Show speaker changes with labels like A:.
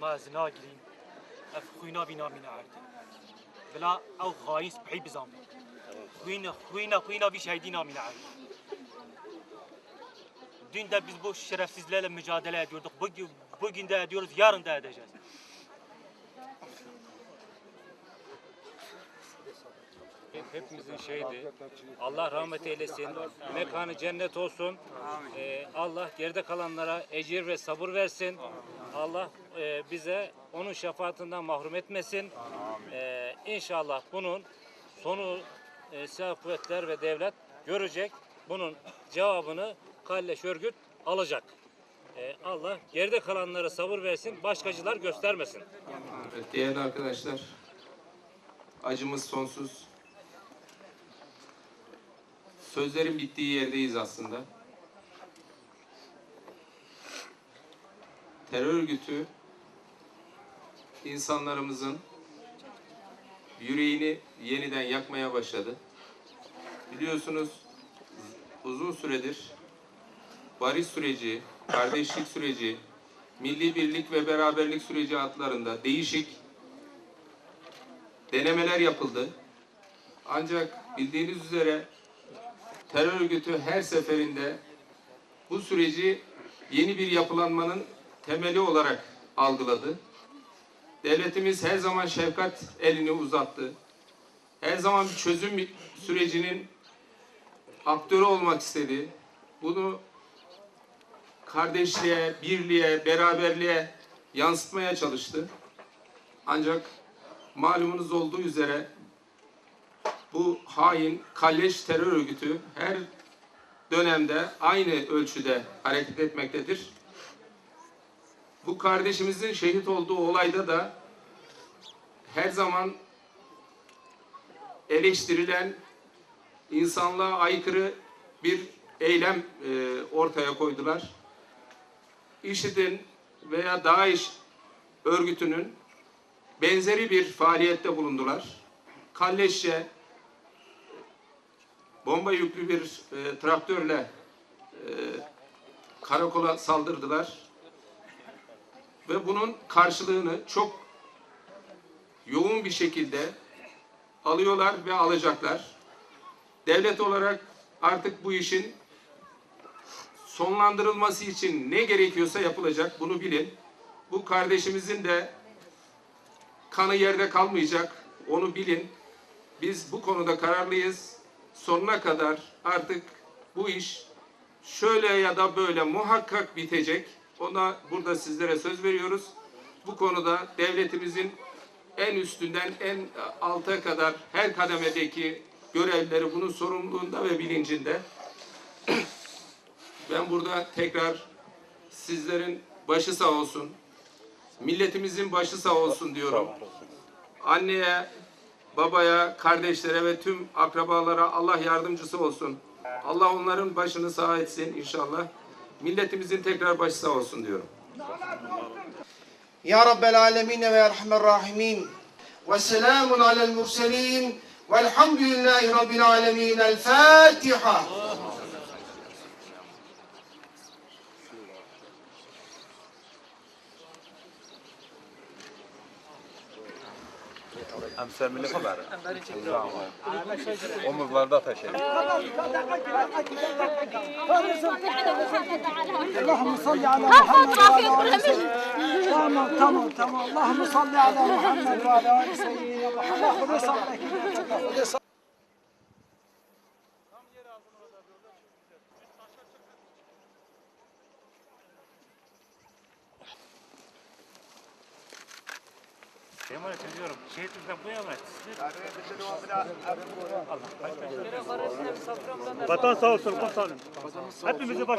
A: ما از ناگرین اف خوینا بینا مینا عرد بلا او خایس بحی بزام خوینا خوینا خوینا بی şehidi namine عرد Dün de biz bu şerefsizlerle mücadele ediyorduk. Bugün, bugün de ediyoruz, yarın da edeceğiz.
B: Hepimizin şehidi. Allah rahmet eylesin. Mekanı cennet olsun. Ee, Allah geride kalanlara ecir ve sabır versin. Allah e, bize onun şefaatinden mahrum etmesin. Ee, inşallah bunun sonu e, silah kuvvetler ve devlet görecek. Bunun cevabını Kalleş örgüt alacak. Ee, Allah geride kalanlara sabır versin. Başkacılar göstermesin.
C: Evet, değerli arkadaşlar, acımız sonsuz. Sözlerin bittiği yerdeyiz aslında. Terör örgütü insanlarımızın yüreğini yeniden yakmaya başladı. Biliyorsunuz uzun süredir barış süreci, kardeşlik süreci, milli birlik ve beraberlik süreci adlarında değişik denemeler yapıldı. Ancak bildiğiniz üzere terör örgütü her seferinde bu süreci yeni bir yapılanmanın temeli olarak algıladı. Devletimiz her zaman şefkat elini uzattı. Her zaman bir çözüm sürecinin aktörü olmak istedi. Bunu kardeşliğe, birliğe, beraberliğe yansıtmaya çalıştı. Ancak malumunuz olduğu üzere bu hain kalleş terör örgütü her dönemde aynı ölçüde hareket etmektedir. Bu kardeşimizin şehit olduğu olayda da her zaman eleştirilen insanlığa aykırı bir eylem e, ortaya koydular. IŞİD'in veya DAEŞ örgütünün benzeri bir faaliyette bulundular. Kalleşçe bomba yüklü bir e, traktörle e, karakola saldırdılar. Ve bunun karşılığını çok yoğun bir şekilde alıyorlar ve alacaklar. Devlet olarak artık bu işin sonlandırılması için ne gerekiyorsa yapılacak. Bunu bilin. Bu kardeşimizin de kanı yerde kalmayacak. Onu bilin. Biz bu konuda kararlıyız. Sonuna kadar artık bu iş şöyle ya da böyle muhakkak bitecek. Ona burada sizlere söz veriyoruz. Bu konuda devletimizin en üstünden en alta kadar her kademedeki görevlileri bunun sorumluluğunda ve bilincinde. Ben burada tekrar sizlerin başı sağ olsun, milletimizin başı sağ olsun diyorum. Anneye, babaya, kardeşlere ve tüm akrabalara Allah yardımcısı olsun. Allah onların başını sağ etsin inşallah. Milletimizin tekrar başı sağ olsun diyorum.
D: Ya Rabbel Alemin ve Erhamer Rahimin ve selamun alel murselin velhamdülillahi Rabbil Alemin. El Fatiha. العالمين الفاتحة
E: Emsemili haber. Omuzlarda taşır.
F: اللهم صل على محمد وعلى ال سيدنا تمام تمام تمام اللهم صل على محمد وعلى ال سيدنا محمد خذ صبرك خذ صبرك
B: Emanet ediyorum. Şehitimizden bu emanet.
A: Vatan sağ olsun. Hepimizi baş